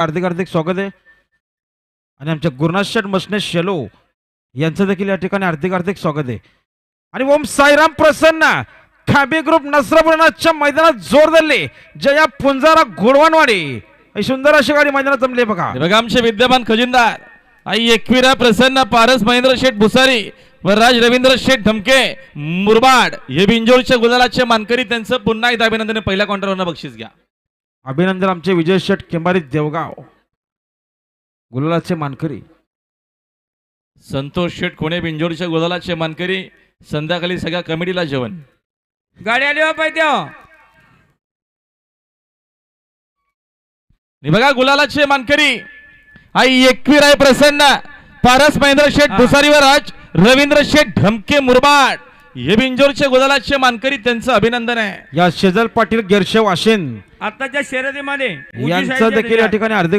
हार्दिक हार्दिक स्वागत आहे. आणि आमच्या गुरुनाथ मसने शेलो यांचं देखील या ठिकाणी हार्दिक हार्दिक स्वागत आहे. आणि ओम साईराम प्रसन्न खाबी ग्रुप नसरापुरच्या मैदानात जोर धरले. जया पुंजारा घोडवानवाडी. ही सुंदर अशी गाडी मैदानात जमली बघा. बघा आमचे विद्यमान खजिनदार आई एकविरा प्रसन्न पारस महेंद्र शेठ भुसारी व राज रवींद्र शेठ धमके मुरबाड हे बिंजोळच्या गुलालाचे मानकरी त्यांचं पुन्हा एकदा अभिनंदन. पहिल्या काउंटरवरनं बक्षीस घ्या. अभिनंदन आमचे विजय शेठ केंबारी देवगाव. गुलालाचे मानकरी. संतोष शेठ कोणे बिंजोरच्या गुलालाचे मानकरी. संध्याकाळी सगळ्या कमिटीला जेवण. गाडी आली हो पाहिजे हे बघा गुलालाचे मानकरी. आई एकवीर आहे प्रसन्न. पारस महेंद्र शेठ. भुसारी व राज रवींद्र शेठ धमके मुरबाड. हे बिंजोरचे गुलालाचे मानकरी त्यांचं अभिनंदन आहे. या शेजल पाटील गिरशेव आशेन आताच्या शर्यतीमध्ये यांचं देखील या ठिकाणी हार्दिक